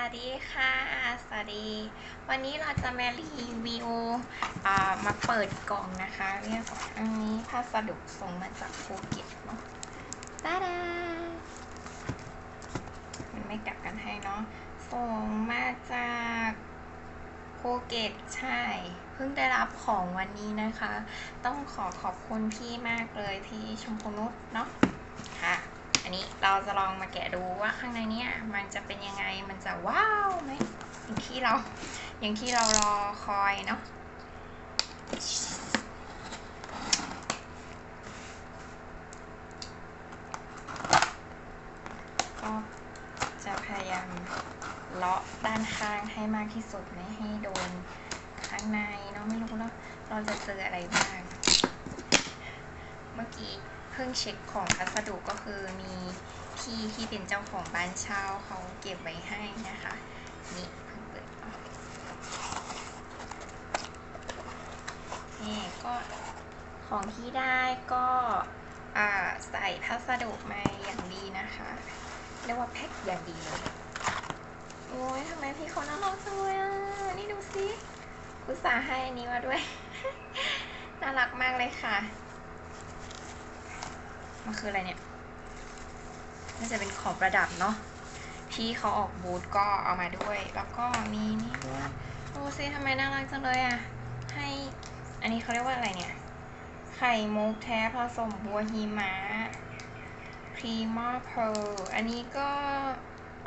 วัสดีค่ะ สวัสดี วันนี้เราจะมารีวิวมาเปิดกล่องนะคะ เรียกว่าอันนี้พัสดุส่งมาจากภูเก็ตเนาะตาดามันไม่กลับกันให้เนาะ ส่งมาจากภูเก็ตใช่ เพิ่งได้รับของวันนี้นะคะ ต้องขอขอบคุณพี่มากเลยพี่ชมพูนุชเนาะค่ะ อันนี้เราจะลองมาแกะดูว่าข้างในเนี้ยมันจะเป็นยังไงมันจะว้าวไหมอย่างที่เราอย่างที่เรารอคอยเนาะก็จะพยายามเลาะด้านข้างให้มากที่สุดไม่ให้โดนข้างในเนาะไม่รู้แล้วเราจะเจออะไรบ้าง เมื่อกี้ เพิ่งเช็คของพัสดุก็คือมีพี่ที่เป็นเจ้าของบ้านเช่าเขาเก็บไว้ให้นะคะนี่เพิ่งเปิดออกนี่ก็ของที่ได้ก็ใส่พัสดุมาอย่างดีนะคะ เรียกว่าแพ็คอย่างดีเลยโอ้ยทำไมพี่เขาน่ารักจังเลยอะ นี่ดูสิอุตส่าห์ให้อันนี้มาด้วย น่ารักมากเลยค่ะ มันคืออะไรเนี่ย น่าจะเป็นของประดับเนาะ พี่เขาออกบูธก็เอามาด้วย แล้วก็มีนี่ด้วยโอ้ซิทำไมน่ารักจังเลยอะ ให้ อันนี้เขาเรียกว่าอะไรเนี่ย ไข่มุกแท้ผสมบัวหิมะครีมอเพลอันนี้ก็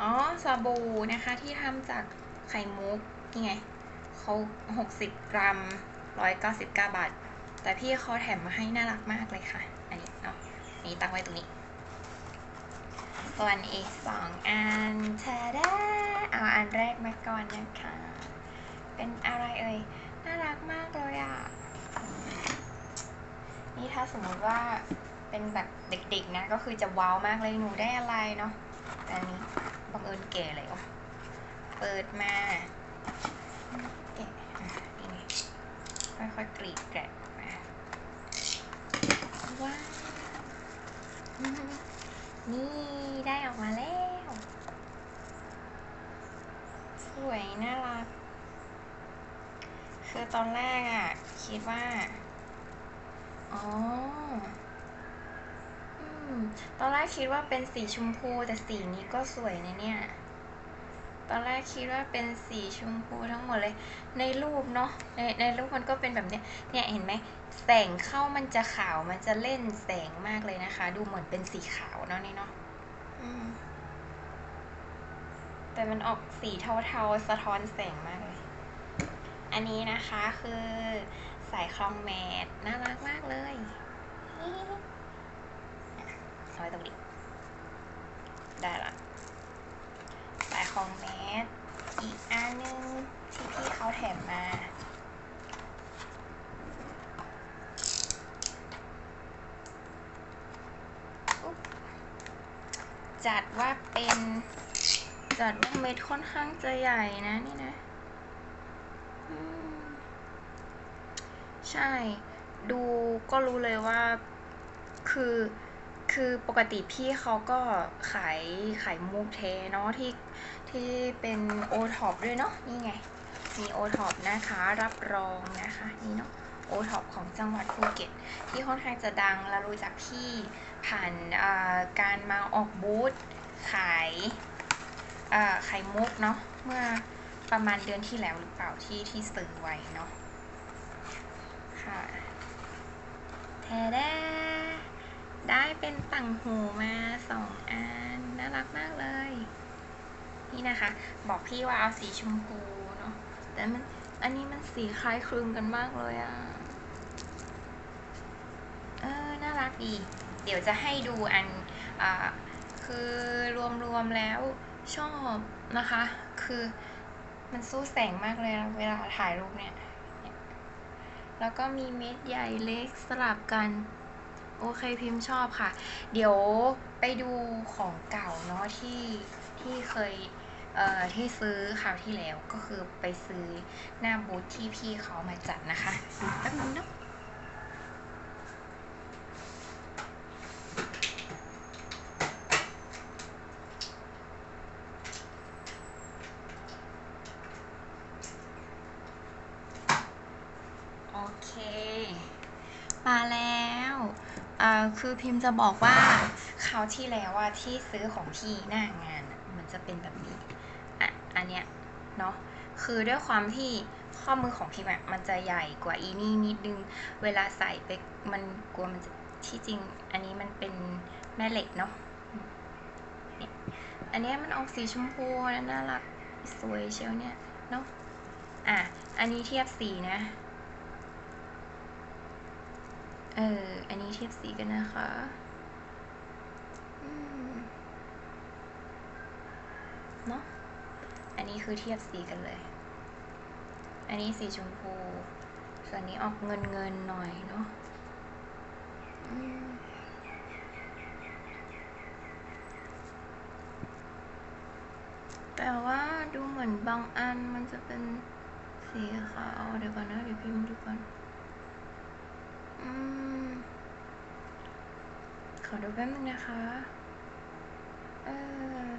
อ๋อ สบู่นะคะที่ทำจากไข่มุก นี่ไงเขา60 กรัม 199 บาท แต่พี่เขาแถมมาให้น่ารักมากเลยค่ะอันนี้เนาะ นี่ตั้งไว้ตรงนี้ส่วนอีกสองอันชร์ได้เอาอันแรกมาก่อนนะคะ เป็นอะไรเอ่ย น่ารักมากเลยอะ นี่ถ้าสมมติว่าเป็นแบบเด็กๆนะ ก็คือจะว้าวมากเลยหนูได้อะไรเนาะแต่อันนี้บังเอิญแก่เลยอะเปิดมาแกะอะนี่ไงค่อยๆกรีดแกะออกมา ว้าว นี่ได้ออกมาแล้ว สวยน่ารัก คื อตอนแรกอะ่ะ คิดว่า อ๋อ อืม ตอนแรกคิดว่าเป็นสีชมพู แต่สีนี้ก็สวยนะเนี่ย ตอนแรกคิดว่าเป็นสีชมพูทั้งหมดเลย ในรูปเนาะ ในในรูปมันก็เป็นแบบเนี้ย เนี่ยเห็นไหม แสงเข้ามันจะขาว มันจะเล่นแสงมากเลยนะคะ ดูเหมือนเป็นสีขาวเนาะนี่เนาะแต่มันออกสีเทาๆ สะท้อนแสงมาก อันนี้นะคะคือสายคลองแมทน่ารักมากเลยเอาไว้ตรงนี้ ได้ละสายคลองแมทอีกอันนึงที่พี่เขาแถมมาจัดว่าเป็นจัดว่าเม็ดค่อนข้างจะใหญ่นะนี่นะอืม ใช่ ดูก็รู้เลยว่าคือคือปกติพี่เขาก็ขายขายมุกเทเนาะที่ที่เป็นโอท็อปด้วยเนาะนี่ไง มีโอท็อปนะคะรับรองนะคะ นี่เนาะโอท็อปของจังหวัดภูเก็ต ที่ค่อนข้างจะดังและรู้จักพี่ผ่านการมาออกบูธขายอ่าไข่มุกเนาะเมื่อประมาณเดือนที่แล้วหรือเปล่าที่ที่ซื้อไว้เนาะ ค่ะแทแดได้เป็นต่างหูมาสองอัน น่ารักมากเลย นี่นะคะ บอกพี่ว่าเอาสีชมพูเนาะแต่มันอันนี้มันสีคล้ายคลึงกันมากเลยอะเออ น่ารักดี เดี๋ยวจะให้ดูอันอ่าคือรวมๆแล้วชอบนะคะ คือมันสู้แสงมากเลยเวลาถ่ายรูปเนี่ย แล้วก็มีเม็ดใหญ่เล็กสลับกัน โอเคพิมพ์ชอบค่ะ เดี๋ยวไปดูของเก่าเนาะที่ที่เคยเอ่อที่ซื้อคราวที่แล้วก็คือไปซื้อหน้าบูธที่พี่เขามาจัดนะคะแป๊บนึงเนาะ เค มาแล้วอ่าคือพิมพ์จะบอกว่าคราวที่แล้วว่าที่ซื้อของพี่หน้างานมันจะเป็นแบบนี้อะอันเนี้ยเนาะคือด้วยความที่ข้อมือของพิมพ์อะมันจะใหญ่กว่าอีนี่นิดนึง เวลาใส่ไปมันกลัวมันจะที่จริง อันนี้มันเป็นแม่เหล็กเนาะอันเนี้ยมันออกสีชมพูน่ารักสวยเชียวเนี่ยเนาะอะ อันนี้เทียบสีนะ เออ อันนี้เทียบสีกันนะคะเนาะ อันนี้คือเทียบสีกันเลย อันนี้สีชมพู ส่วนนี้ออกเงินเงินหน่อยเนาะแต่ว่าดูเหมือนบางอันมันจะเป็นสีขาวเดี๋ยวก่อนนะเดี๋ยวพิมพ์ดูก่อน อืม ขอดูแป๊บนึงนะคะ เออ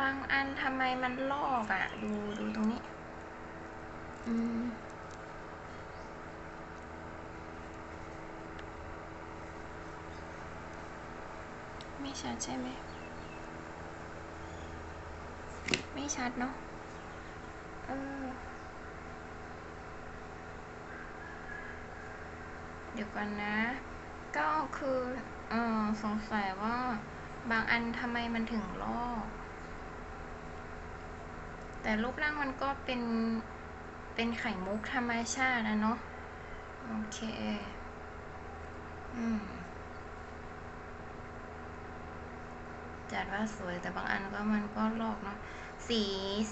บางอันทำไมมันลอกอะ่ะ ดูดูตรงนี้ อืม ไม่ชัดใช่ไหม ไม่ชัดเนาะ เดี๋ยวก่อนนะ ก็คือเออสงสัยว่าบางอันทำไมมันถึงลอกแต่รูปร่างมันก็เป็น เป็นไข่มุกธรรมชาตินะเนาะ โอเค อืม จัดว่าสวยแต่บางอันก็มันก็ลอกเนาะ สี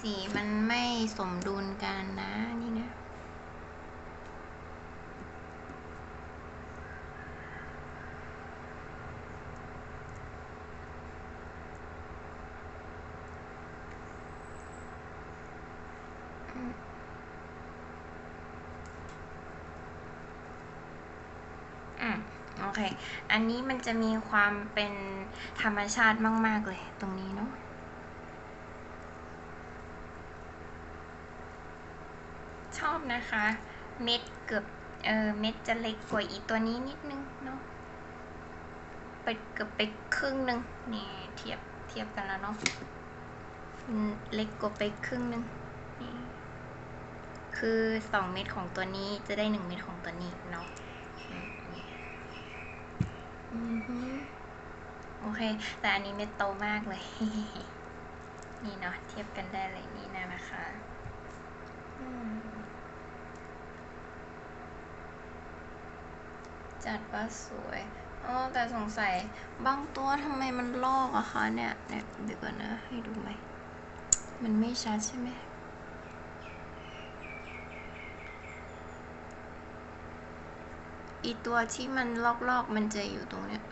สีมันไม่สมดุลกันนะ นี่นะ อืม โอเค อันนี้มันจะมีความเป็นธรรมชาติมาก ๆ เลยตรงนี้เนาะ ชอบ นะคะ เม็ดเกือบเออเม็ดจะเล็กกว่าอีตัวนี้นิดนึงเนาะไปเกือบไปครึ่งหนึ่งนี่เทียบเทียบกันแล้วเนาะเล็กกว่าไปครึ่งหนึ่งนี่คือสองเม็ดของตัวนี้จะได้หนึ่งเม็ดของตัวนี้เนาะโอเค แต่อันนี้เม็ดโตมากเลย นี่เนาะเทียบกันได้เลยนี่นะนะคะ อืม จัดว่าสวยอ๋อแต่สงสัยบางตัวทำไมมันลอกอะคะเนี่ยเนี่ยเดี๋ยวก่อนนะให้ดูไหมมันไม่ชัดใช่ไหมอีตัวที่มันลอกๆมันจะอยู่ตรงเนี้ย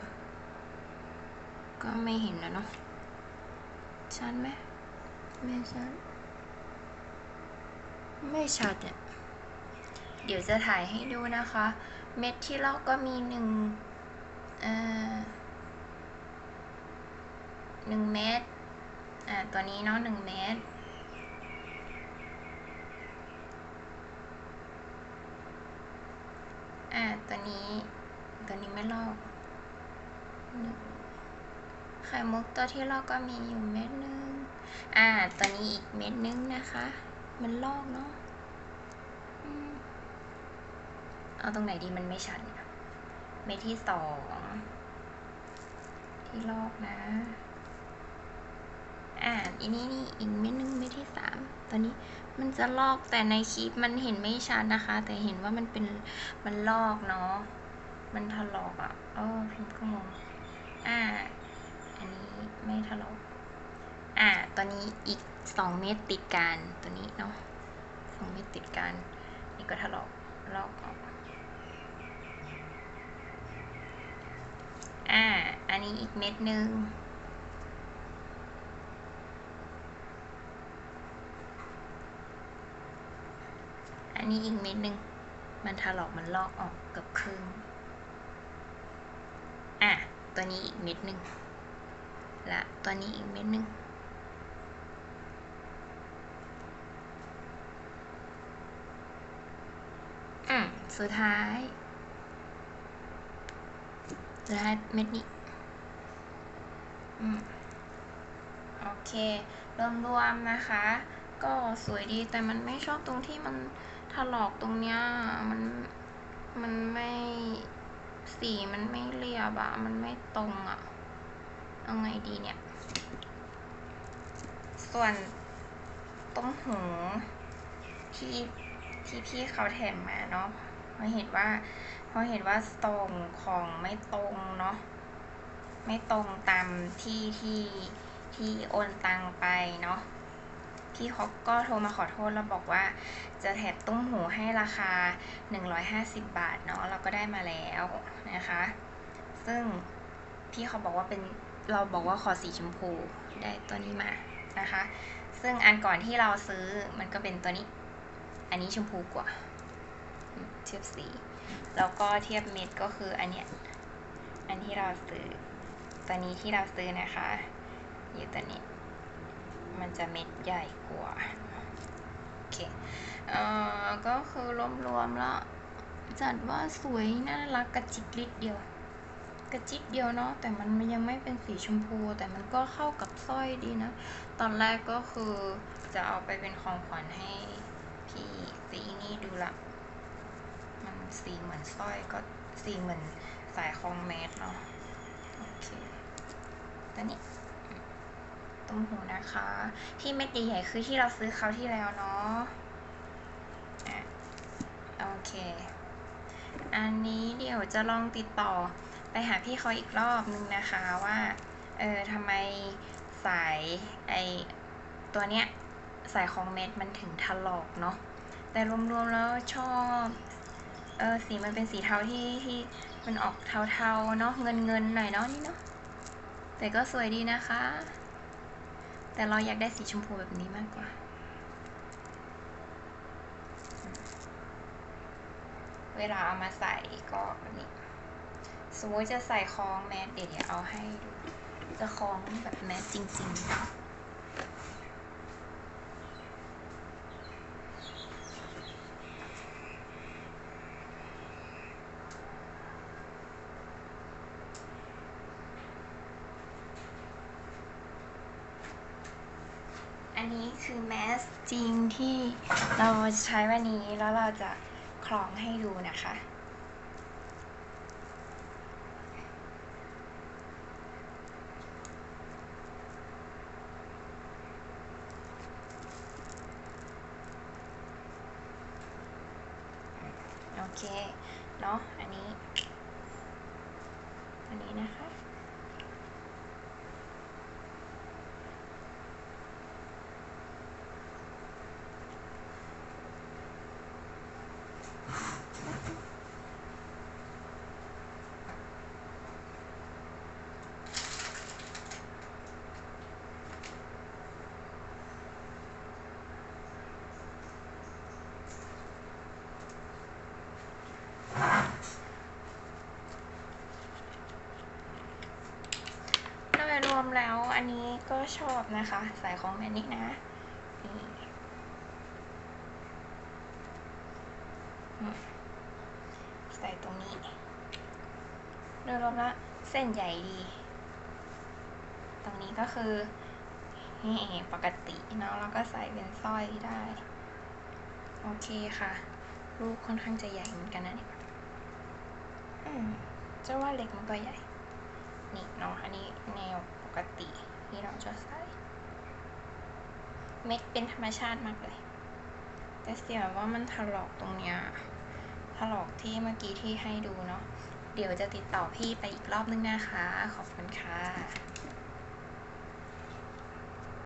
ก็ไม่เห็นแล้วเนาะชัดไหมไม่ชัด ไม่ชัดเนี่ยเดี๋ยวจะถ่ายให้ดูนะคะ เม็ดที่ลอกก็มีหนึ่งเอ่อหนึ่งเม็ดอ่าตัวนี้เนาะหนึ่งเม็ดอ่าตัวนี้ตัวนี้ไม่ลอกไข่มุกตัวที่ลอกก็มีอยู่เม็ดนึงอ่าตัวนี้อีกเม็ดนึงนะคะ มันลอกเนาะอืม เอาตรงไหนดีมันไม่ชัดเม็ดที่สองที่ลอกนะ อ่าอันนี้นี่อีกเม็ดนึงเม็ดที่สามตัวนี้มันจะลอกแต่ในคลิปมันเห็นไม่ชัดนะคะ แต่เห็นว่ามันเป็นมันลอกเนาะมันถลอกอะ่ะเออพิมพ์ก็งงอ่า อันนี้ไม่ถลอกอ่าตัวนี้อีกสองเม็ดติดกันตัวนี้เนาะสองเม็ดติดกันนี่ก็ถลอกลอกออก อ่า อันนี้อีกเม็ดหนึ่งอันนี้อีกเม็ดหนึ่งมันถลอกมันลอกออกกับครึ่ง อะ ตัวนี้อีกเม็ดหนึ่งละตัวนี้อีกเม็ดหนึ่งอืมสุดท้าย สุดท้ายเม็ดนี้อืมโอเครวมๆนะคะ ก็สวยดีแต่มันไม่ชอบตรงที่มันถลอกตรงเนี้ยมันมันไม่สีมันไม่เรียบอะมันไม่ตรงอะเอาไงดีเนี่ย ส่วนต้มหูที่ที่พี่เขาแถมมาเนาะเราเห็นว่า เพราะเห็นว่าส่งของไม่ตรงเนาะไม่ตรงตามที่ที่ที่โอนตังไปเนาะพี่เขาก็โทรมาขอโทษแล้วบอกว่า จะแถมตุ้มหูให้ราคา 150 บาทเนาะเราก็ได้มาแล้วนะคะ ซึ่งพี่เขาบอกว่าเป็นเราบอกว่าขอสีชมพูได้ตัวนี้มานะคะ ซึ่งอันก่อนที่เราซื้อมันก็เป็นตัวนี้ อันนี้ชมพูกว่าเทียบสี แล้วก็เทียบเม็ดก็คืออันเนี้ย อันที่เราซื้อ ตัวนี้ที่เราซื้อนะคะอยู่ตัวนี้ มันจะเม็ดใหญ่กว่า โอเค เอ่อ ก็คือรวมๆแล้ว จัดว่าสวยน่ารักกระจิกลิดเดียว กระจิกเดียวเนาะ แต่มันยังไม่เป็นสีชมพู แต่มันก็เข้ากับสร้อยดีนะ ตอนแรกก็คือจะเอาไปเป็นของขวัญให้พี่สีนี่ดูละ สีเหมือนสร้อยก็สีเหมือนสายคองแมสเนาะโอเคตัวนี้ตุ้มหูนะคะ ที่เม็ดใหญ่ๆคือที่เราซื้อเขาที่แล้วเนาะอะโอเค อันนี้เดี๋ยวจะลองติดต่อไปหาพี่เขาอีกรอบนึงนะคะว่า เออทำไมสายไอตัวเนี้ยสายของเม็ดมันถึงถลอกเนาะแต่รวมๆแล้วชอบ เออสีมันเป็นสีเทาที่ที่มันออกเทาๆเนาะเงินเงินหน่อยเนาะนี่เนาะแต่ก็สวยดีนะคะ แต่เราอยากได้สีชมพูแบบนี้มากกว่า เวลาเอามาใส่ก็แบบนี้สมมติจะใส่คล้องแมสเดี๋ยวเอาให้ดูจะคล้องแบบแมสจริง ๆ นี้คือแมสจริงที่เราใช้วันนี้แล้วเราจะคล้องให้ดูนะคะ โอเค เนาะอันนี้ อันนี้นะคะ แล้วอันนี้ก็ชอบนะคะ สายของแมนนิกนะนี่อืมใส่ตรงนี้โดยรวมแล้วเส้นใหญ่ดี ตรงนี้ก็คือนี่ปกติเนาะแล้วก็ใส่เป็นสร้อยได้ โอเคค่ะลูกค่อนข้างจะใหญ่เหมือนกันนะเนี่ยจะว่าเล็กมันก็ใหญ่ นี่เนาะอันนี้แนว กติที่เราจะใส่เม็ดเป็นธรรมชาติมากเลย แต่เสียว่ามันถลอกตรงเนี้ยถลอกที่เมื่อกี้ที่ให้ดูเนาะเดี๋ยวจะติดต่อพี่ไปอีกรอบนึงนะคะ ขอบคุณค่ะ